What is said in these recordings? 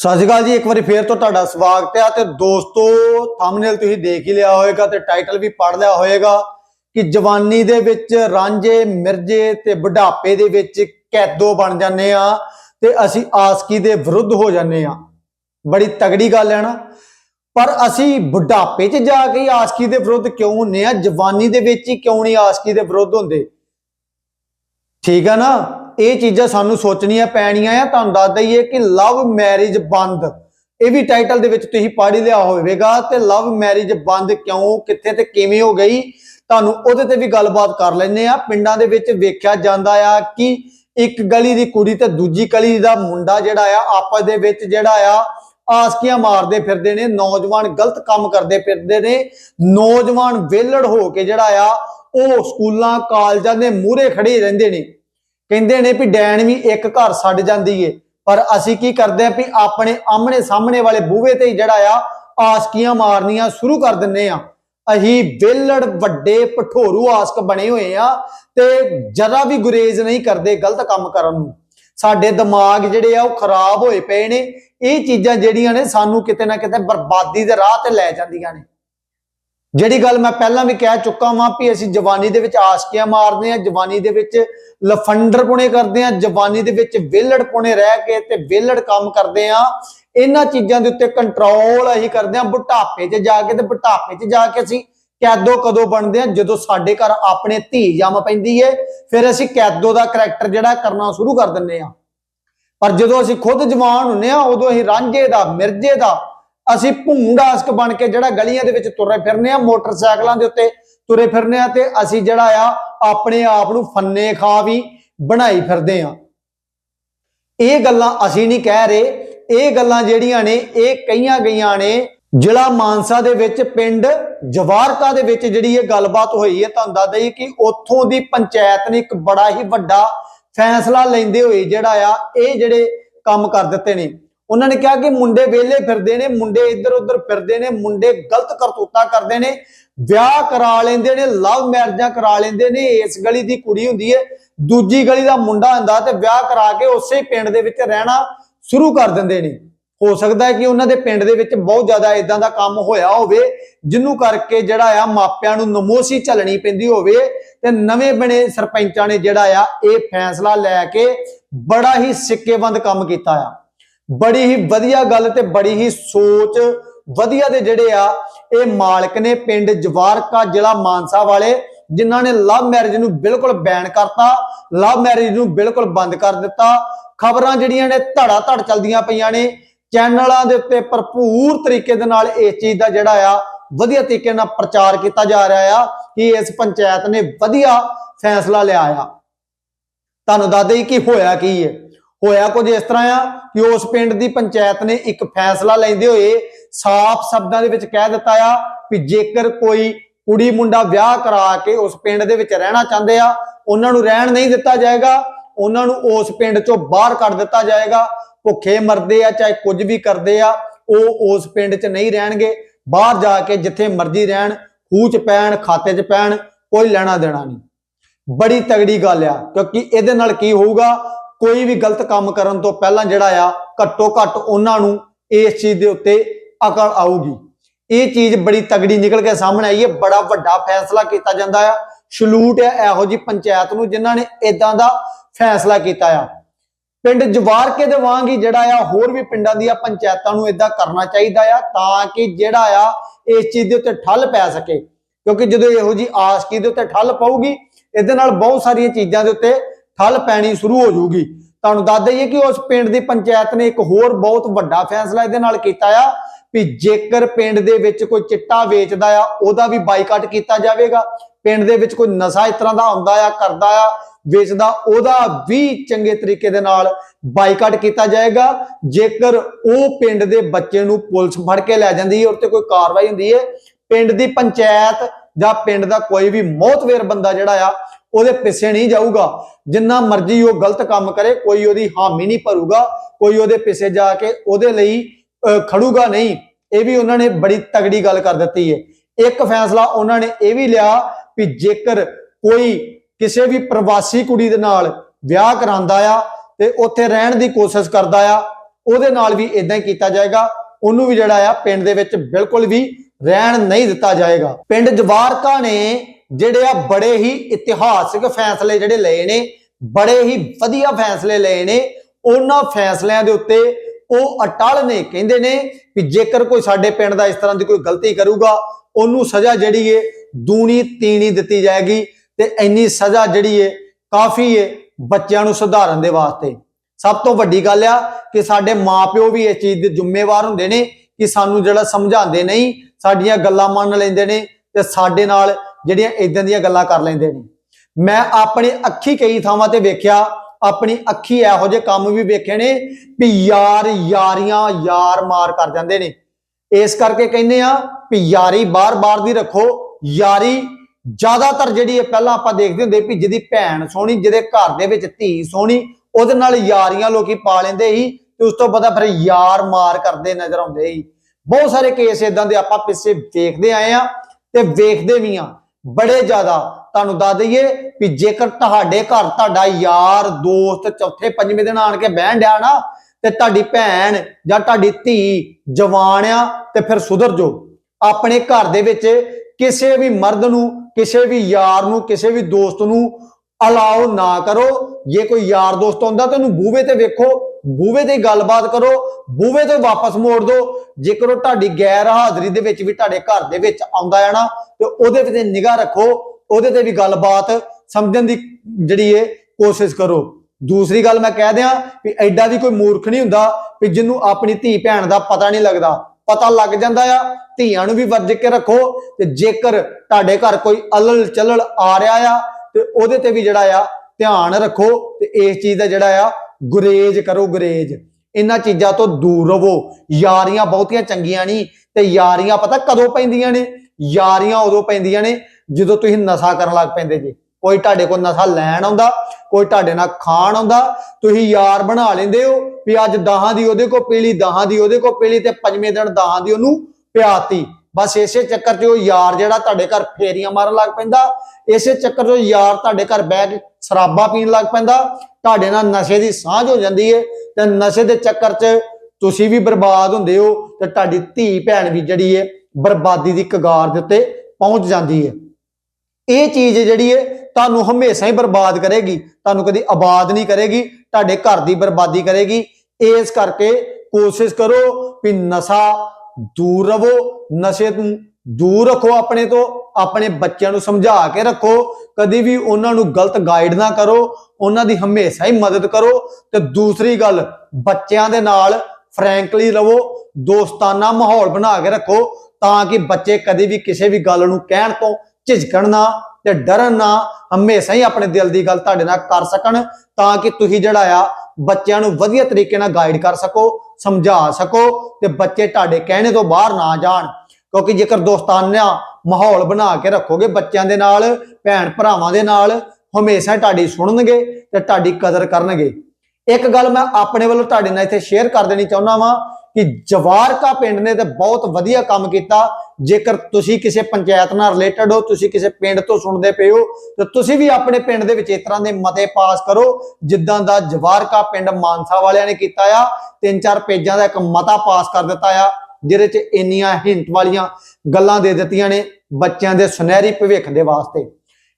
ਸਤਿ ਸ਼੍ਰੀ ਅਕਾਲ ਜੀ, ਇੱਕ ਵਾਰੀ ਫੇਰ ਤੋਂ ਤੁਹਾਡਾ ਸਵਾਗਤ ਹੈ ਤੇ ਦੋਸਤੋ ਥੰਬਨੇਲ ਤੁਸੀਂ ਦੇਖ ਹੀ ਲਿਆ ਹੋਵੇਗਾ ਤੇ ਟਾਈਟਲ ਵੀ ਪੜ੍ਹ ਲਿਆ ਹੋਵੇਗਾ ਕਿ ਜਵਾਨੀ ਦੇ ਵਿੱਚ ਰਾਂਝੇ, ਮਿਰਜੇ ਤੇ ਬੁਢਾਪੇ ਦੇ ਵਿੱਚ ਕੈਦੋ ਬਣ ਜਾਂਦੇ ਆ ਤੇ ਅਸੀਂ ਆਸਕੀ ਦੇ ਵਿਰੁੱਧ ਹੋ ਜਾਂਦੇ ਆ। ਬੜੀ ਤਗੜੀ ਗੱਲ ਹੈ ਨਾ। ਪਰ ਅਸੀਂ ਬੁਢਾਪੇ 'ਚ ਜਾ ਕੇ ਹੀ ਆਸਕੀ ਦੇ ਵਿਰੁੱਧ ਕਿਉਂ ਹੁੰਨੇ ਆ? ਜਵਾਨੀ ਦੇ ਵਿੱਚ ਹੀ ਕਿਉਂ ਨਹੀਂ ਆਸਕੀ ਦੇ ਵਿਰੁੱਧ ਹੁੰਦੇ? ਠੀਕ ਆ ਨਾ? ਇਹ ਚੀਜ਼ਾਂ ਸਾਨੂੰ ਸੋਚਣੀਆਂ ਪੈਣੀਆਂ ਆ। ਤੁਹਾਨੂੰ ਦੱਸ ਦਈਏ ਕਿ ਲਵ ਮੈਰਿਜ ਬੰਦ। ਇਹ ਵੀ ਟਾਈਟਲ ਦੇ ਵਿੱਚ ਤੁਸੀਂ ਪੜ੍ਹ ਲਿਆ ਹੋਵੇਗਾ ਤੇ ਲਵ ਮੈਰਿਜ ਬੰਦ ਕਿਉਂ, ਕਿੱਥੇ ਤੇ ਕਿਵੇਂ ਹੋ ਗਈ, ਤੁਹਾਨੂੰ ਉਹਦੇ ਤੇ ਵੀ ਗੱਲਬਾਤ ਕਰ ਲੈਨੇ ਆ। ਪਿੰਡਾਂ ਦੇ ਵਿੱਚ ਵੇਖਿਆ ਜਾਂਦਾ ਆ ਕਿ ਇੱਕ ਗਲੀ ਦੀ ਕੁੜੀ ਤੇ ਦੂਜੀ ਗਲੀ ਦਾ ਮੁੰਡਾ ਜਿਹੜਾ ਆ, ਆਪਸ ਦੇ ਵਿੱਚ ਜਿਹੜਾ ਆ, ਆਸਕੀਆਂ ਮਾਰਦੇ ਫਿਰਦੇ ਨੇ, ਨੌਜਵਾਨ ਗਲਤ ਕੰਮ ਕਰਦੇ ਫਿਰਦੇ ਨੇ। ਨੌਜਵਾਨ ਵੇਲੜ ਹੋ ਕੇ ਜਿਹੜਾ ਆ, ਉਹ ਸਕੂਲਾਂ, ਕਾਲਜਾਂ ਦੇ ਮੂਹਰੇ ਖੜੇ ਰਹਿੰਦੇ ਨੇ। ਕਹਿੰਦੇ ਨੇ ਵੀ ਡੈਣ ਵੀ ਇੱਕ ਘਰ ਛੱਡ ਜਾਂਦੀ ਏ। ਪਰ ਅਸੀਂ ਕੀ ਕਰਦੇ ਆ ਵੀ ਆਪਣੇ ਆਮਣੇ ਸਾਹਮਣੇ ਵਾਲੇ ਬੂਹੇ ਤੇ ਜਿਹੜਾ ਆ, ਆਸਕੀਆਂ ਮਾਰਨੀਆਂ ਸ਼ੁਰੂ ਕਰ ਦਿੰਨੇ ਆ ਅਸੀਂ ਵੇਲੜ ਵੱਡੇ ਪਠੋਰੂ ਆਸਕ ਬਣੇ ਹੋਏ ਆ ਤੇ ਜਰਾ ਵੀ ਗੁਰੇਜ਼ ਨਹੀਂ ਕਰਦੇ ਗਲਤ ਕੰਮ ਕਰਨ ਨੂੰ। ਸਾਡੇ ਦਿਮਾਗ ਜਿਹੜੇ ਆ ਉਹ ਖਰਾਬ ਹੋਏ ਪਏ ਨੇ। ਇਹ ਚੀਜ਼ਾਂ ਜਿਹੜੀਆਂ ਨੇ ਸਾਨੂੰ ਕਿਤੇ ਨਾ ਕਿਤੇ ਬਰਬਾਦੀ ਦੇ ਰਾਹ ਤੇ ਲੈ ਜਾਂਦੀਆਂ ਨੇ। ਜਿਹੜੀ ਗੱਲ ਮੈਂ ਪਹਿਲਾਂ ਵੀ ਕਹਿ ਚੁੱਕਾ ਵਾਂ ਵੀ ਅਸੀਂ ਜਵਾਨੀ ਦੇ ਵਿੱਚ ਆਸ਼ਕੀਆਂ ਮਾਰਦੇ ਆ ਜਵਾਨੀ ਦੇ ਵਿੱਚ ਲਫੰਡਰ ਪੁਣੇ ਕਰਦੇ ਆ ਜਵਾਨੀ ਦੇ ਵਿੱਚ ਵਿਹਲੜ ਪੁਣੇ ਰਹਿ ਕੇ ਤੇ ਵਿਹਲੜ ਕੰਮ ਕਰਦੇ ਆ ਇਹਨਾਂ ਚੀਜ਼ਾਂ ਦੇ ਉੱਤੇ ਕੰਟਰੋਲ ਅਸੀਂ ਕਰਦੇ ਆ ਬੁਢਾਪੇ 'ਚ ਜਾ ਕੇ ਤੇ ਬੁਢਾਪੇ 'ਚ ਜਾ ਕੇ ਅਸੀਂ ਕੈਦੋ ਕਦੋਂ ਬਣਦੇ ਆ ਜਦੋਂ ਸਾਡੇ ਘਰ ਆਪਣੇ ਧੀ ਜੰਮ ਪੈਂਦੀ ਏ, ਫਿਰ ਅਸੀਂ ਕੈਦੋ ਦਾ ਕਰੈਕਟਰ ਜਿਹੜਾ ਕਰਨਾ ਸ਼ੁਰੂ ਕਰ ਦਿੰਨੇ ਆ ਪਰ ਜਦੋਂ ਅਸੀਂ ਖੁਦ ਜਵਾਨ ਹੁੰਨੇ ਆ ਉਦੋਂ ਅਸੀਂ ਰਾਂਝੇ ਦਾ, ਮਿਰਜੇ ਦਾ ਅਸੀਂ ਭੂੰਡ ਆਸਕ ਬਣ ਕੇ ਜਿਹੜਾ ਗਲੀਆਂ ਦੇ ਵਿੱਚ ਤੁਰੇ ਫਿਰਨੇ ਆ, ਮੋਟਰਸਾਈਕਲਾਂ ਦੇ ਉੱਤੇ ਤੁਰੇ ਫਿਰਨੇ ਆ ਤੇ ਅਸੀਂ ਜਿਹੜਾ ਆ, ਆਪਣੇ ਆਪ ਨੂੰ ਫੰਨੇ ਖਾ ਵੀ ਬਣਾਈ ਫਿਰਦੇ ਆ। ਇਹ ਗੱਲਾਂ ਅਸੀਂ ਨਹੀਂ ਕਹਿ ਰਹੇ। ਇਹ ਗੱਲਾਂ ਜਿਹੜੀਆਂ ਨੇ, ਇਹ ਕਹੀਆਂ ਗਈਆਂ ਨੇ, ਜ਼ਿਲ੍ਹਾ ਮਾਨਸਾ ਦੇ ਵਿੱਚ, ਪਿੰਡ ਜਵਾਰਕਾ ਦੇ ਵਿੱਚ ਜਿਹੜੀ ਇਹ ਗੱਲਬਾਤ ਹੋਈ ਹੈ, ਤੁਹਾਨੂੰ ਦੱਸ ਦਈਏ ਕਿ ਉੱਥੋਂ ਦੀ ਪੰਚਾਇਤ ਨੇ ਇੱਕ ਬੜਾ ਹੀ ਵੱਡਾ ਫੈਸਲਾ ਲੈਂਦੇ ਹੋਏ ਜਿਹੜਾ ਆ, ਇਹ ਜਿਹੜੇ ਕੰਮ ਕਰ ਦਿੱਤੇ ਨੇ। ਉਹਨਾਂ ਨੇ ਕਿਹਾ ਕਿ ਮੁੰਡੇ ਵਿਹਲੇ ਫਿਰਦੇ ਨੇ, ਮੁੰਡੇ ਇੱਧਰ ਉੱਧਰ ਫਿਰਦੇ ਨੇ, ਮੁੰਡੇ ਗਲਤ ਕਰਤੂਤਾ ਕਰਦੇ ਨੇ, ਵਿਆਹ ਕਰਾ ਲੈਂਦੇ ਨੇ, ਲਵ ਮੈਰਿਜਾਂ ਕਰਾ ਲੈਂਦੇ ਨੇ, ਇਸ ਗਲੀ ਦੀ ਕੁੜੀ ਹੁੰਦੀ ਹੈ ਦੂਜੀ ਗਲੀ ਦਾ ਮੁੰਡਾ ਹੁੰਦਾ ਤੇ ਵਿਆਹ ਕਰਾ ਕੇ ਉਸੇ ਪਿੰਡ ਦੇ ਵਿੱਚ ਰਹਿਣਾ ਸ਼ੁਰੂ ਕਰ ਦਿੰਦੇ ਨੇ। ਹੋ ਸਕਦਾ ਹੈ ਕਿ ਉਹਨਾਂ ਦੇ ਪਿੰਡ ਦੇ ਵਿੱਚ ਬਹੁਤ ਜ਼ਿਆਦਾ ਇਦਾਂ ਦਾ ਕੰਮ ਹੋਇਆ ਹੋਵੇ, ਜਿਹਨੂੰ ਕਰਕੇ ਜਿਹੜਾ ਆ ਮਾਪਿਆਂ ਨੂੰ ਨਮੋਸੀ ਝੱਲਣੀ ਪੈਂਦੀ ਹੋਵੇ ਤੇ ਨਵੇਂ ਬਣੇ ਸਰਪੰਚਾਂ ਨੇ ਜਿਹੜਾ ਆ ਇਹ ਫੈਸਲਾ ਲੈ ਕੇ ਬੜਾ ਹੀ ਸਿੱਕੇਬੰਦ ਕੰਮ ਕੀਤਾ ਆ। ਬੜੀ ਹੀ ਵਧੀਆ ਗੱਲ ਤੇ ਬੜੀ ਹੀ ਸੋਚ, ਵਧੀਆ ਦੇ ਜਿਹੜੇ ਆ, ਇਹ ਮਾਲਕ ਨੇ ਪਿੰਡ ਜਵਾਰਕਾ ਜ਼ਿਲ੍ਹਾ ਮਾਨਸਾ ਵਾਲੇ, ਜਿਨ੍ਹਾਂ ਨੇ ਲਵ ਮੈਰਿਜ ਨੂੰ ਬਿਲਕੁਲ ਬੈਨ ਕਰਤਾ, ਲਵ ਮੈਰਿਜ ਨੂੰ ਬਿਲਕੁਲ ਬੰਦ ਕਰ ਦਿੱਤਾ। ਖਬਰਾਂ ਜਿਹੜੀਆਂ ਨੇ ਧੜਾ ਧੜ ਚਲਦੀਆਂ ਪਈਆਂ ਨੇ, ਚੈਨਲਾਂ ਦੇ ਉੱਤੇ ਭਰਪੂਰ ਤਰੀਕੇ ਦੇ ਨਾਲ ਇਸ ਚੀਜ਼ ਦਾ ਜਿਹੜਾ ਆ, ਵਧੀਆ ਤਰੀਕੇ ਨਾਲ ਪ੍ਰਚਾਰ ਕੀਤਾ ਜਾ ਰਿਹਾ ਆ ਕਿ ਇਸ ਪੰਚਾਇਤ ਨੇ ਵਧੀਆ ਫੈਸਲਾ ਲਿਆ ਆ। ਤੁਹਾਨੂੰ ਦੱਸ ਦੇਈ ਕਿ ਹੋਇਆ ਕੀ ਹੈ ਹੋਇਆ ਕੁਝ ਇਸ ਤਰ੍ਹਾਂ ਆ ਕਿ ਉਸ ਪਿੰਡ ਦੀ ਪੰਚਾਇਤ ਨੇ ਇੱਕ ਫੈਸਲਾ ਲੈਂਦੇ ਹੋਏ ਸਾਫ਼ ਸ਼ਬਦਾਂ ਦੇ ਵਿੱਚ ਕਹਿ ਦਿੱਤਾ ਆ ਕਿ ਜੇਕਰ ਕੋਈ ਕੁੜੀ ਮੁੰਡਾ ਵਿਆਹ ਕਰਾ ਕੇ ਉਸ ਪਿੰਡ ਦੇ ਵਿੱਚ ਰਹਿਣਾ ਚਾਹੁੰਦੇ ਆ, ਉਹਨਾਂ ਨੂੰ ਰਹਿਣ ਨਹੀਂ ਦਿੱਤਾ ਜਾਏਗਾ, ਉਹਨਾਂ ਨੂੰ ਉਸ ਪਿੰਡ ਚੋਂ ਬਾਹਰ ਕੱਢ ਦਿੱਤਾ ਜਾਏਗਾ, ਭੁੱਖੇ ਮਰਦੇ ਆ ਚਾਹੇ ਕੁਝ ਵੀ ਕਰਦੇ ਆ, ਉਹ ਉਸ ਪਿੰਡ 'ਚ ਨਹੀਂ ਰਹਿਣਗੇ, ਬਾਹਰ ਜਾ ਕੇ ਜਿੱਥੇ ਮਰਜ਼ੀ ਰਹਿਣ, ਖੂਹ 'ਚ ਪੈਣ, ਖਾਤੇ 'ਚ ਪੈਣ, ਕੋਈ ਲੈਣਾ ਦੇਣਾ ਨਹੀਂ। ਬੜੀ ਤਗੜੀ ਗੱਲ ਆ, ਕਿਉਂਕਿ ਇਹਦੇ ਨਾਲ ਕੀ ਹੋਊਗਾ ਕੋਈ ਵੀ ਗਲਤ ਕੰਮ ਕਰਨ ਤੋਂ ਪਹਿਲਾਂ ਜਿਹੜਾ ਆ, ਘੱਟੋ ਘੱਟ ਉਹਨਾਂ ਨੂੰ ਇਸ ਚੀਜ਼ ਦੇ ਉੱਤੇ ਅਕਲ ਆਊਗੀ। ਇਹ ਚੀਜ਼ ਬੜੀ ਤਗੜੀ ਨਿਕਲ ਕੇ ਸਾਹਮਣੇ ਆਈ ਹੈ, ਬੜਾ ਵੱਡਾ ਫੈਸਲਾ ਕੀਤਾ ਜਾਂਦਾ ਆ। ਸਲੂਟ ਹੈ ਇਹੋ ਜੀ ਪੰਚਾਇਤ ਨੂੰ ਜਿਨ੍ਹਾਂ ਨੇ ਇਦਾਂ ਦਾ ਫੈਸਲਾ ਕੀਤਾ ਆ। ਪਿੰਡ ਜਵਾਰਕੇ ਦੇ ਵਾਂਗ ਹੀ ਜਿਹੜਾ ਆ, ਹੋਰ ਵੀ ਪਿੰਡਾਂ ਦੀਆਂ ਪੰਚਾਇਤਾਂ ਨੂੰ ਇਦਾਂ ਕਰਨਾ ਚਾਹੀਦਾ ਆ ਤਾਂ ਕਿ ਜਿਹੜਾ ਆ, ਇਸ ਚੀਜ਼ ਦੇ ਉੱਤੇ ਠੱਲ ਪੈ ਸਕੇ। ਕਿਉਂਕਿ ਜਦੋਂ ਇਹੋ ਜੀ ਆਸਕੀ ਦੇ ਉੱਤੇ ਠੱਲ ਪਊਗੀ, ਇਹਦੇ ਨਾਲ ਬਹੁਤ ਸਾਰੀਆਂ ਚੀਜ਼ਾਂ ਦੇ ਉੱਤੇ ਠੱਲ ਪੈਣੀ ਸ਼ੁਰੂ ਹੋ ਜਾਊਗੀ। ਤੁਹਾਨੂੰ ਦੱਸ ਦਈਏ ਕਿ ਉਸ ਪਿੰਡ ਦੀ ਪੰਚਾਇਤ ਨੇ ਇੱਕ ਹੋਰ ਬਹੁਤ ਵੱਡਾ ਫੈਸਲਾ ਇਹਦੇ ਨਾਲ ਕੀਤਾ ਆ ਵੀ ਜੇਕਰ ਪਿੰਡ ਦੇ ਵਿੱਚ ਕੋਈ ਚਿੱਟਾ ਵੇਚਦਾ ਆ, ਉਹਦਾ ਵੀ ਬਾਈਕਾਟ ਕੀਤਾ ਜਾਵੇਗਾ। ਪਿੰਡ ਦੇ ਵਿੱਚ ਕੋਈ ਨਸ਼ਾ ਇਸ ਤਰ੍ਹਾਂ ਦਾ ਹੁੰਦਾ ਆ, ਕਰਦਾ ਆ, ਵੇਚਦਾ, ਉਹਦਾ ਵੀ ਚੰਗੇ ਤਰੀਕੇ ਦੇ ਨਾਲ ਬਾਈਕਾਟ ਕੀਤਾ ਜਾਏਗਾ। ਜੇਕਰ ਉਹ ਪਿੰਡ ਦੇ ਬੱਚੇ ਨੂੰ ਪੁਲਿਸ ਫੜ ਕੇ ਲੈ ਜਾਂਦੀ ਹੈ ਔਰ ਤੇ ਕੋਈ ਕਾਰਵਾਈ ਹੁੰਦੀ ਹੈ, ਪਿੰਡ ਦੀ ਪੰਚਾਇਤ ਜਾਂ ਪਿੰਡ ਦਾ ਕੋਈ ਵੀ ਮੌਤਵੇਰ ਬੰਦਾ ਜਿਹੜਾ ਆ ਉਹਦੇ ਪਿੱਛੇ ਨਹੀਂ ਜਾਊਗਾ। ਜਿੰਨਾ ਮਰਜ਼ੀ ਉਹ ਗਲਤ ਕੰਮ ਕਰੇ, ਕੋਈ ਉਹਦੀ ਹਾਮੀ ਨਹੀਂ ਭਰੂਗਾ, ਕੋਈ ਉਹਦੇ ਪਿੱਛੇ ਜਾ ਕੇ ਉਹਦੇ ਲਈ ਖੜੂਗਾ ਨਹੀਂ। ਇਹ ਵੀ ਉਹਨਾਂ ਨੇ ਬੜੀ ਤਗੜੀ ਗੱਲ ਕਰ ਦਿੱਤੀ ਹੈ ਇੱਕ ਫੈਸਲਾ ਉਹਨਾਂ ਨੇ ਇਹ ਵੀ ਲਿਆ ਵੀ ਜੇਕਰ ਕੋਈ ਕਿਸੇ ਵੀ ਪ੍ਰਵਾਸੀ ਕੁੜੀ ਦੇ ਨਾਲ ਵਿਆਹ ਕਰਾਂਦਾ ਆ ਤੇ ਉੱਥੇ ਰਹਿਣ ਦੀ ਕੋਸ਼ਿਸ਼ ਕਰਦਾ ਆ, ਉਹਦੇ ਨਾਲ ਵੀ ਇਦਾਂ ਹੀ ਕੀਤਾ ਜਾਏਗਾ। ਉਹਨੂੰ ਵੀ ਜਿਹੜਾ ਆ, ਪਿੰਡ ਦੇ ਵਿੱਚ ਬਿਲਕੁਲ ਵੀ ਰਹਿਣ ਨਹੀਂ ਦਿੱਤਾ ਜਾਏਗਾ। ਪਿੰਡ ਜਵਾਰਕਾ ਨੇ ਜਿਹੜੇ ਆ ਬੜੇ ਹੀ ਇਤਿਹਾਸਿਕ ਫੈਸਲੇ ਜਿਹੜੇ ਲਏ ਨੇ, ਬੜੇ ਹੀ ਵਧੀਆ ਫੈਸਲੇ ਲਏ ਨੇ, ਉਹਨਾਂ ਫੈਸਲਿਆਂ ਦੇ ਉੱਤੇ ਉਹ ਅਟਲ ਨੇ ਕਹਿੰਦੇ ਨੇ ਕਿ ਜੇਕਰ ਕੋਈ ਸਾਡੇ ਪਿੰਡ ਦਾ ਇਸ ਤਰ੍ਹਾਂ ਦੀ ਕੋਈ ਗਲਤੀ ਕਰੂਗਾ, ਉਹਨੂੰ ਸਜ਼ਾ ਜਿਹੜੀ ਏ ਦੂਣੀ ਤੀਣੀ ਦਿੱਤੀ ਜਾਏਗੀ ਤੇ ਇੰਨੀ ਸਜ਼ਾ ਜਿਹੜੀ ਏ ਕਾਫੀ ਏ ਬੱਚਿਆਂ ਨੂੰ ਸੁਧਾਰਨ ਦੇ ਵਾਸਤੇ। ਸਭ ਤੋਂ ਵੱਡੀ ਗੱਲ ਆ ਕਿ ਸਾਡੇ ਮਾਪਿਓ ਵੀ ਇਸ ਚੀਜ਼ ਦੇ ਜ਼ਿੰਮੇਵਾਰ ਹੁੰਦੇ ਨੇ ਕਿ ਸਾਨੂੰ ਜਿਹੜਾ ਸਮਝਾਉਂਦੇ ਨਹੀਂ, ਸਾਡੀਆਂ ਗੱਲਾਂ ਮੰਨ ਲੈਂਦੇ ਨੇ ਤੇ ਸਾਡੇ ਨਾਲ ਜਿਹੜੀਆਂ ਇਦਾਂ ਦੀਆਂ ਗੱਲਾਂ ਕਰ ਲੈਂਦੇ ਨੇ। ਮੈਂ ਆਪਣੀ ਅੱਖੀ ਕਈ ਥਾਵਾਂ ਤੇ ਵੇਖਿਆ, ਆਪਣੀ ਅੱਖੀ ਇਹੋ ਜਿਹੇ ਕੰਮ ਵੀ ਵੇਖੇ ਨੇ ਵੀ ਯਾਰ ਯਾਰੀਆਂ ਯਾਰ ਮਾਰ ਕਰ ਜਾਂਦੇ ਨੇ। ਇਸ ਕਰਕੇ ਕਹਿੰਦੇ ਆ ਵੀ ਯਾਰੀ ਬਾਰ-ਬਾਰ ਦੀ ਰੱਖੋ। ਯਾਰੀ ਜ਼ਿਆਦਾਤਰ ਜਿਹੜੀ ਹੈ ਪਹਿਲਾਂ ਆਪਾਂ ਦੇਖਦੇ ਹੁੰਦੇ ਵੀ ਜਿਹਦੀ ਭੈਣ ਸੋਹਣੀ, ਜਿਹਦੇ ਘਰ ਦੇ ਵਿੱਚ ਧੀ ਸੋਹਣੀ, ਉਹਦੇ ਨਾਲ ਯਾਰੀਆਂ ਲੋਕੀ ਪਾ ਲੈਂਦੇ ਸੀ ਤੇ ਉਸ ਤੋਂ ਬਾਅਦ ਫਿਰ ਯਾਰ ਮਾਰ ਕਰਦੇ ਨਜ਼ਰ ਆਉਂਦੇ ਸੀ। ਬਹੁਤ ਸਾਰੇ ਕੇਸ ਇਦਾਂ ਦੇ ਆਪਾਂ ਪਿੱਛੇ ਵੇਖਦੇ ਆਏ ਆ ਤੇ ਵੇਖਦੇ ਵੀ ਆ। ਬੜੇ ਜ਼ਿਆਦਾ ਤੁਹਾਨੂੰ ਦੱਸ ਦਈਏ ਵੀ ਜੇਕਰ ਤੁਹਾਡੇ ਘਰ ਤੁਹਾਡਾ ਯਾਰ, ਦੋਸਤ ਚੌਥੇ ਪੰਜਵੇਂ ਦਿਨ ਆਣ ਕੇ ਬਹਿਣ ਡਿਆ ਨਾ, ਤੇ ਤੁਹਾਡੀ ਭੈਣ ਜਾਂ ਤੁਹਾਡੀ ਧੀ ਜਵਾਨ ਆ ਤੇ ਫਿਰ ਸੁਧਰ ਜੋ ਆਪਣੇ ਘਰ ਦੇ ਵਿੱਚ ਕਿਸੇ ਵੀ ਮਰਦ ਨੂੰ, ਕਿਸੇ ਵੀ ਯਾਰ ਨੂੰ, ਕਿਸੇ ਵੀ ਦੋਸਤ ਨੂੰ ਅਲਾਉ ਨਾ ਕਰੋ। ਜੇ ਕੋਈ ਯਾਰ ਦੋਸਤ ਆਉਂਦਾ ਤਾਂ ਉਹਨੂੰ ਬੂਵੇ ਤੇ ਵੇਖੋ। ਬੂਵੇ ਤੇ ਗੱਲਬਾਤ ਕਰੋ, ਬੂਵੇ ਤੇ ਵਾਪਸ ਮੋੜ ਦਿਓ ਜੇਕਰ ਉਹ ਤੁਹਾਡੀ ਗੈਰ ਹਾਜ਼ਰੀ ਦੇ ਵਿੱਚ ਵੀ ਤੁਹਾਡੇ ਘਰ ਦੇ ਵਿੱਚ ਆਉਂਦਾ ਹੈ ਨਾ, ਤੇ ਉਹਦੇ ਤੇ ਨਿਗਾਹ ਰੱਖੋ, ਉਹਦੇ ਤੇ ਵੀ ਗੱਲਬਾਤ ਸਮਝਣ ਦੀ ਜਿਹੜੀ ਏ ਕੋਸ਼ਿਸ਼ ਕਰੋ। ਦੂਸਰੀ ਗੱਲ ਮੈਂ ਕਹਿ ਦਿਆਂ ਵੀ ਐਡਾ ਵੀ ਕੋਈ ਮੂਰਖ ਨਹੀਂ ਹੁੰਦਾ ਵੀ ਜਿਹਨੂੰ ਆਪਣੀ ਧੀ ਭੈਣ ਦਾ ਪਤਾ ਨਹੀਂ ਲੱਗਦਾ। ਪਤਾ ਲੱਗ ਜਾਂਦਾ ਆ, ਧੀਆਂ ਨੂੰ ਵੀ ਵਰਜ ਕੇ ਰੱਖੋ, ਤੇ ਜੇਕਰ ਤੁਹਾਡੇ ਘਰ ਕੋਈ ਅਲਲ ਚੱਲਲ ਆ ਰਿਹਾ ਆ, ਤੇ ਉਹਦੇ ਤੇ ਵੀ ਜਿਹੜਾ ਆ ਧਿਆਨ ਰੱਖੋ, ਤੇ ਇਸ ਚੀਜ਼ ਦਾ ਜਿਹੜਾ ਆ ਗੁਰੇਜ ਕਰੋ ਗੁਰੇਜ। ਇਹਨਾਂ ਚੀਜ਼ਾਂ ਤੋਂ ਦੂਰ ਰਹੋ। ਯਾਰੀਆਂ ਬਹੁਤੀਆਂ ਚੰਗੀਆਂ ਨਹੀਂ ਤੇ ਯਾਰੀਆਂ ਪਤਾ ਕਦੋਂ ਪੈਂਦੀਆਂ ਨੇ? ਯਾਰੀਆਂ ਉਦੋਂ ਪੈਂਦੀਆਂ ਨੇ ਜਦੋਂ ਤੁਸੀਂ ਨਸ਼ਾ ਕਰਨ ਲੱਗ ਪੈਂਦੇ ਜੀ। ਕੋਈ ਤੁਹਾਡੇ ਕੋਲ ਨਸ਼ਾ ਲੈਣ ਆਉਂਦਾ, ਕੋਈ ਤੁਹਾਡੇ ਨਾਲ ਖਾਣ ਆਉਂਦਾ, ਤੁਸੀਂ ਯਾਰ ਬਣਾ ਲੈਂਦੇ ਹੋ ਵੀ ਅੱਜ ਦਹਾਂ ਦੀ ਉਹਦੇ ਕੋਲ ਪੀਲੀ, ਦਹਾਂ ਦੀ ਉਹਦੇ ਕੋਲ ਪੀਲੀ ਤੇ ਪੰਜਵੇਂ ਦਿਨ ਦਹਾਂ ਦੀ ਉਹਨੂੰ ਪਿਆਤੀ। ਬਸ ਇਸੇ ਚੱਕਰ 'ਚ ਉਹ ਯਾਰ ਜਿਹੜਾ ਤੁਹਾਡੇ ਘਰ ਫੇਰੀਆਂ ਮਾਰਨ ਲੱਗ ਪੈਂਦਾ, ਇਸੇ ਚੱਕਰ 'ਚ ਉਹ ਯਾਰ ਤੁਹਾਡੇ ਘਰ ਬਹਿ ਕੇ ਸ਼ਰਾਬਾਂ ਪੀਣ ਲੱਗ ਪੈਂਦਾ, ਤੁਹਾਡੇ ਨਾਲ ਨਸ਼ੇ ਦੀ ਸਾਂਝ ਹੋ ਜਾਂਦੀ ਹੈ ਤੇ ਨਸ਼ੇ ਦੇ ਚੱਕਰ 'ਚ ਤੁਸੀਂ ਵੀ ਬਰਬਾਦ ਹੁੰਦੇ ਹੋ ਤੇ ਤੁਹਾਡੀ ਧੀ ਭੈਣ ਵੀ ਜਿਹੜੀ ਹੈ ਬਰਬਾਦੀ ਦੀ ਕਗਾਰ ਦੇ ਉੱਤੇ ਪਹੁੰਚ ਜਾਂਦੀ ਹੈ ਇਹ ਚੀਜ਼ ਜਿਹੜੀ ਹੈ ਤੁਹਾਨੂੰ ਹਮੇਸ਼ਾ ਹੀ ਬਰਬਾਦ ਕਰੇਗੀ, ਤੁਹਾਨੂੰ ਕਦੀ ਆਬਾਦ ਨਹੀਂ ਕਰੇਗੀ, ਤੁਹਾਡੇ ਘਰ ਦੀ ਬਰਬਾਦੀ ਕਰੇਗੀ। ਇਸ ਕਰਕੇ ਕੋਸ਼ਿਸ਼ ਕਰੋ ਵੀ ਨਸ਼ਾ ਦੂਰ ਰਵੋ ਨਸ਼ੇ ਤੋਂ ਦੂਰ ਰੱਖੋ ਆਪਣੇ ਤੋਂ, ਆਪਣੇ ਬੱਚਿਆਂ ਨੂੰ ਸਮਝਾ ਕੇ ਰੱਖੋ। ਕਦੀ ਵੀ ਉਹਨਾਂ ਨੂੰ ਗਲਤ ਗਾਈਡ ਨਾ ਕਰੋ, ਉਹਨਾਂ ਦੀ ਹਮੇਸ਼ਾ ਹੀ ਮਦਦ ਕਰੋ। ਤੇ ਦੂਸਰੀ ਗੱਲ, ਬੱਚਿਆਂ ਦੇ ਨਾਲ ਫਰੈਂਕਲੀ ਰਵੋ ਦੋਸਤਾਨਾ ਮਾਹੌਲ ਬਣਾ ਕੇ ਰੱਖੋ, ਤਾਂ ਕਿ ਬੱਚੇ ਕਦੇ ਵੀ ਕਿਸੇ ਵੀ ਗੱਲ ਨੂੰ ਕਹਿਣ ਤੋਂ ਝਿਜਕਣ ਨਾ ਤੇ ਡਰਨ ਨਾ, ਹਮੇਸ਼ਾ ਹੀ ਆਪਣੇ ਦਿਲ ਦੀ ਗੱਲ ਤੁਹਾਡੇ ਨਾਲ ਕਰ ਸਕਣ, ਤਾਂ ਕਿ ਤੁਸੀਂ ਜਿਹੜਾ ਆ ਬੱਚਿਆਂ ਨੂੰ ਵਧੀਆ ਤਰੀਕੇ ਨਾਲ ਗਾਈਡ ਕਰ ਸਕੋ, ਸਮਝਾ ਸਕੋ ਤੇ ਬੱਚੇ ਤੁਹਾਡੇ ਕਹਿਣੇ ਤੋਂ ਬਾਹਰ ਨਾ ਜਾਣ। ਕਿਉਂਕਿ ਜੇਕਰ ਦੋਸਤਾਨਾ ਮਾਹੌਲ ਬਣਾ ਕੇ ਰੱਖੋਗੇ ਬੱਚਿਆਂ ਦੇ ਨਾਲ, ਭੈਣ ਭਰਾਵਾਂ ਦੇ ਨਾਲ, ਹਮੇਸ਼ਾ ਤੁਹਾਡੀ ਸੁਣਨਗੇ ਤੇ ਤੁਹਾਡੀ ਕਦਰ ਕਰਨਗੇ। ਇੱਕ ਗੱਲ ਮੈਂ ਆਪਣੇ ਵੱਲੋਂ ਤੁਹਾਡੇ ਨਾਲ ਇੱਥੇ ਸ਼ੇਅਰ ਕਰ ਦੇਣੀ ਚਾਹੁੰਦਾ ਵਾਂ ਕਿ ਜਵਾਰਕਾ ਪਿੰਡ ਨੇ ਤੇ ਬਹੁਤ ਵਧੀਆ ਕੰਮ ਕੀਤਾ। ਜੇਕਰ ਤੁਸੀਂ ਕਿਸੇ ਪੰਚਾਇਤ ਨਾਲ ਰਿਲੇਟਡ ਹੋ, ਤੁਸੀਂ ਕਿਸੇ ਪਿੰਡ ਤੋਂ ਸੁਣਦੇ ਪਏ ਹੋ, ਤੇ ਤੁਸੀਂ ਵੀ ਆਪਣੇ ਪਿੰਡ ਦੇ ਵਿੱਚ ਇਸ ਤਰ੍ਹਾਂ ਦੇ ਮਤੇ ਪਾਸ ਕਰੋ, ਜਿੱਦਾਂ ਦਾ ਜਵਾਰਕਾ ਪਿੰਡ ਮਾਨਸਾ ਵਾਲਿਆਂ ਨੇ ਕੀਤਾ ਆ। ਤਿੰਨ ਚਾਰ ਪੇਜਾਂ ਦਾ ਇੱਕ ਮਤਾ ਪਾਸ ਕਰ ਦਿੱਤਾ ਆ, ਜਿਹਦੇ 'ਚ ਇੰਨੀਆਂ ਹਿੰਟ ਵਾਲੀਆਂ ਗੱਲਾਂ ਦੇ ਦਿੱਤੀਆਂ ਨੇ ਬੱਚਿਆਂ ਦੇ ਸੁਨਹਿਰੀ ਭਵਿੱਖ ਦੇ ਵਾਸਤੇ।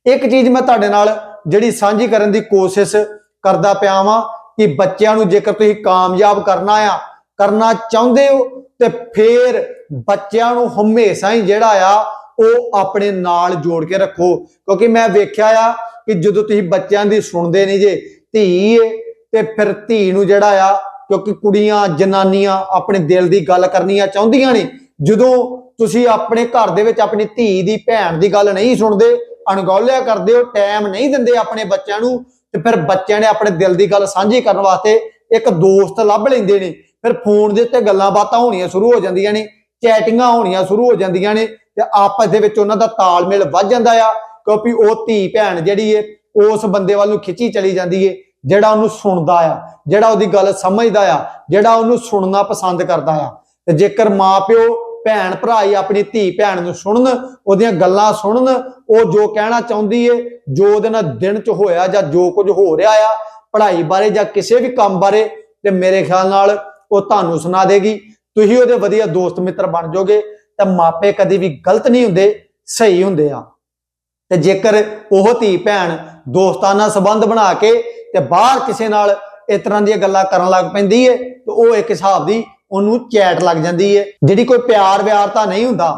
ਇੱਕ ਚੀਜ਼ ਮੈਂ ਤੁਹਾਡੇ ਨਾਲ ਜਿਹੜੀ ਸਾਂਝੀ ਕਰਨ ਦੀ ਕੋਸ਼ਿਸ਼ ਕਰਦਾ ਪਿਆ ਵਾਂ ਕਿ ਬੱਚਿਆਂ ਨੂੰ ਜੇਕਰ ਤੁਸੀਂ ਕਾਮਯਾਬ ਕਰਨਾ ਆ ਕਰਨਾ ਚਾਹੁੰਦੇ ਹੋ ਤੇ ਫੇਰ ਬੱਚਿਆਂ ਨੂੰ ਹਮੇਸ਼ਾ ਹੀ ਜਿਹੜਾ ਆ, ਉਹ ਆਪਣੇ ਨਾਲ ਜੋੜ ਕੇ ਰੱਖੋ। ਕਿਉਂਕਿ ਮੈਂ ਵੇਖਿਆ ਆ ਕਿ ਜਦੋਂ ਤੁਸੀਂ ਬੱਚਿਆਂ ਦੀ ਸੁਣਦੇ ਨਹੀਂ ਜੇ, ਧੀ ਏ, ਤੇ ਫਿਰ ਧੀ ਨੂੰ ਜਿਹੜਾ ਆ, ਕਿਉਂਕਿ ਕੁੜੀਆਂ, ਜਨਾਨੀਆਂ ਆਪਣੇ ਦਿਲ ਦੀ ਗੱਲ ਕਰਨੀਆਂ ਚਾਹੁੰਦੀਆਂ ਨੇ। ਜਦੋਂ ਤੁਸੀਂ ਆਪਣੇ ਘਰ ਦੇ ਵਿੱਚ ਆਪਣੀ ਧੀ ਦੀ ਭੈਣ ਦੀ ਗੱਲ ਨਹੀਂ ਸੁਣਦੇ, ਅਣਗੌਲਿਆ ਕਰਦੇ ਹੋ, ਟਾਈਮ ਨਹੀਂ ਦਿੰਦੇ ਆਪਣੇ ਬੱਚਿਆਂ ਨੂੰ, ਤੇ ਫਿਰ ਬੱਚਿਆਂ ਨੇ ਆਪਣੇ ਦਿਲ ਦੀ ਗੱਲ ਸਾਂਝੀ ਕਰਨ ਵਾਸਤੇ ਇੱਕ ਦੋਸਤ ਲੱਭ ਲੈਂਦੇ ਨੇ। ਫਿਰ ਫੋਨ ਦੇ ਉੱਤੇ ਗੱਲਾਂ ਬਾਤਾਂ ਹੋਣੀਆਂ ਸ਼ੁਰੂ ਹੋ ਜਾਂਦੀਆਂ ਨੇ, ਚੈਟਿੰਗਾਂ ਹੋਣੀਆਂ ਸ਼ੁਰੂ ਹੋ ਜਾਂਦੀਆਂ ਨੇ ਤੇ ਆਪਸ ਦੇ ਵਿੱਚ ਉਹਨਾਂ ਦਾ ਤਾਲਮੇਲ ਵੱਧ ਜਾਂਦਾ ਆ, ਕਿਉਂਕਿ ਉਹ ਧੀ ਭੈਣ ਜਿਹੜੀ ਏ, ਉਸ ਬੰਦੇ ਵੱਲ ਨੂੰ ਖਿੱਚੀ ਚਲੀ ਜਾਂਦੀ ਏ, ਜਿਹੜਾ ਉਹਨੂੰ ਸੁਣਦਾ ਆ, ਜਿਹੜਾ ਉਹਦੀ ਗੱਲ ਸਮਝਦਾ ਆ, ਜਿਹੜਾ ਉਹਨੂੰ ਸੁਣਨਾ ਪਸੰਦ ਕਰਦਾ ਆ। ਤੇ ਜੇਕਰ ਮਾਪਿਓ, ਭੈਣ, ਭਰਾ ਹੀ ਆਪਣੀ ਧੀ, ਭੈਣ ਨੂੰ ਸੁਣਨ, ਉਹਦੀਆਂ ਗੱਲਾਂ ਸੁਣਨ, ਉਹ ਜੋ ਕਹਿਣਾ ਚਾਹੁੰਦੀ ਏ, ਜੋ ਉਹਦੇ ਨਾਲ ਦਿਨ ਚ ਹੋਇਆ ਜਾਂ ਜੋ ਕੁਝ ਹੋ ਰਿਹਾ ਆ, ਪੜ੍ਹਾਈ ਬਾਰੇ ਜਾਂ ਕਿਸੇ ਵੀ ਕੰਮ ਬਾਰੇ, ਤੇ ਮੇਰੇ ਖਿਆਲ ਨਾਲ ਉਹ ਤੁਹਾਨੂੰ ਸੁਣਾ ਦੇਗੀ। ਤੁਸੀਂ ਉਹਦੇ ਵਧੀਆ ਦੋਸਤ ਮਿੱਤਰ ਬਣ ਜਾਓਗੇ ਤਾਂ ਮਾਪੇ ਕਦੇ ਵੀ ਗਲਤ ਨਹੀਂ ਹੁੰਦੇ, ਸਹੀ ਹੁੰਦੇ ਆ। ਤੇ ਜੇਕਰ ਉਹ ਧੀ ਭੈਣ ਦੋਸਤਾਂ ਨਾਲ ਸੰਬੰਧ ਬਣਾ ਕੇ ਤੇ ਬਾਹਰ ਕਿਸੇ ਨਾਲ ਇਸ ਤਰ੍ਹਾਂ ਦੀਆਂ ਗੱਲਾਂ ਕਰਨ ਲੱਗ ਪੈਂਦੀ ਏ, ਤੇ ਉਹ ਇੱਕ ਹਿਸਾਬ ਦੀ ਉਹਨੂੰ ਚੈਟ ਲੱਗ ਜਾਂਦੀ ਏ। ਜਿਹੜੀ ਕੋਈ ਪਿਆਰ ਵਿਆਰ ਤਾਂ ਨਹੀਂ ਹੁੰਦਾ,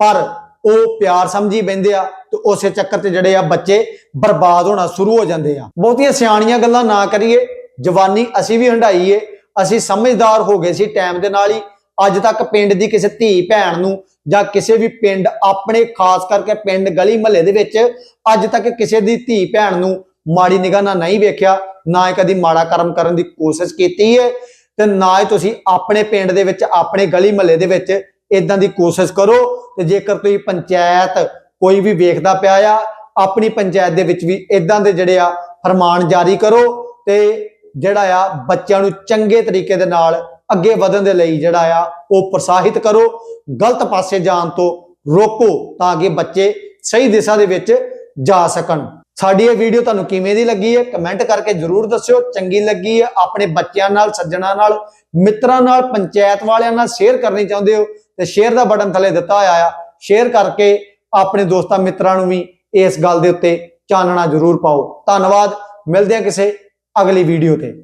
ਪਰ ਉਹ ਪਿਆਰ ਸਮਝੀ ਬੈਂਦੇ ਆ ਤੇ ਉਸੇ ਚੱਕਰ 'ਚ ਜਿਹੜੇ ਆ ਬੱਚੇ ਬਰਬਾਦ ਹੋਣਾ ਸ਼ੁਰੂ ਹੋ ਜਾਂਦੇ ਆ। ਬਹੁਤੀਆਂ ਸਿਆਣੀਆਂ ਗੱਲਾਂ ਨਾ ਕਰੀਏ। ਜਵਾਨੀ ਅਸੀਂ ਵੀ ਹੰਡਾਈ ਅਸੀਂ ਸਮਝਦਾਰ ਹੋ ਗਏ ਸੀ ਟਾਈਮ ਦੇ ਨਾਲ ਹੀ। ਅੱਜ ਤੱਕ ਪਿੰਡ ਦੀ ਕਿਸੇ ਧੀ ਭੈਣ ਨੂੰ ਜਾਂ ਕਿਸੇ ਵੀ ਪਿੰਡ ਆਪਣੇ, ਖਾਸ ਕਰਕੇ ਪਿੰਡ ਗਲੀ ਮਹੱਲੇ ਦੇ ਵਿੱਚ ਅੱਜ ਤੱਕ ਕਿਸੇ ਦੀ ਧੀ ਭੈਣ ਨੂੰ ਮਾੜੀ ਨਿਗਾਹ ਨਾਲ ਨਹੀਂ ਵੇਖਿਆ, ਨਾ ਕਦੀ ਮਾੜਾ ਕਰਮ ਕਰਨ ਦੀ ਕੋਸ਼ਿਸ਼ ਕੀਤੀ ਹੈ ਤੇ ਨਾ ਹੀ ਤੁਸੀਂ ਆਪਣੇ ਪਿੰਡ ਦੇ ਵਿੱਚ, ਆਪਣੇ ਗਲੀ ਮਹੱਲੇ ਦੇ ਵਿੱਚ ਇਦਾਂ ਦੀ ਕੋਸ਼ਿਸ਼ ਕਰੋ। ਤੇ ਜੇਕਰ ਤੁਸੀਂ ਪੰਚਾਇਤ ਕੋਈ ਵੀ ਵੇਖਦਾ ਪਿਆ ਆ, ਆਪਣੀ ਪੰਚਾਇਤ ਦੇ ਵਿੱਚ ਵੀ ਇਦਾਂ ਦੇ ਜਿਹੜੇ ਆ, ਫਰਮਾਨ ਜਾਰੀ ਕਰੋ ਤੇ ਜਿਹੜਾ ਆ ਬੱਚਿਆਂ ਨੂੰ ਚੰਗੇ ਤਰੀਕੇ ਦੇ ਨਾਲ ਅੱਗੇ ਵਧਣ ਦੇ ਲਈ ਜਿਹੜਾ ਆ ਉਹ ਪ੍ਰੋਤਸਾਹਿਤ ਕਰੋ, ਗਲਤ ਪਾਸੇ ਜਾਣ ਤੋਂ ਰੋਕੋ ਤਾਂ ਕਿ ਬੱਚੇ ਸਹੀ ਦਿਸ਼ਾ ਦੇ ਵਿੱਚ ਜਾ ਸਕਣ। ਸਾਡੀ ਇਹ ਵੀਡੀਓ ਤੁਹਾਨੂੰ ਕਿਵੇਂ ਦੀ ਲੱਗੀ ਹੈ, ਕਮੈਂਟ ਕਰਕੇ ਜਰੂਰ ਦੱਸਿਓ। ਚੰਗੀ ਲੱਗੀ ਹੈ, ਆਪਣੇ ਬੱਚਿਆਂ ਨਾਲ, ਸੱਜਣਾ ਨਾਲ, ਮਿੱਤਰਾਂ ਨਾਲ, ਪੰਚਾਇਤ ਵਾਲਿਆਂ ਨਾਲ ਸ਼ੇਅਰ ਕਰਨੀ ਚਾਹੁੰਦੇ ਹੋ, ਤੇ ਸ਼ੇਅਰ ਦਾ ਬਟਨ ਥੱਲੇ ਦਿੱਤਾ ਹੋਇਆ ਆ। ਸ਼ੇਅਰ ਕਰਕੇ ਆਪਣੇ ਦੋਸਤਾਂ, ਮਿੱਤਰਾਂ ਨੂੰ ਵੀ ਇਸ ਗੱਲ ਦੇ ਉੱਤੇ ਚਾਨਣਾ ਜਰੂਰ ਪਾਓ। ਧੰਨਵਾਦ। ਮਿਲਦੇ ਹਾਂ ਕਿਸੇ ਅਗਲੀ ਵੀਡੀਓ ਤੇ।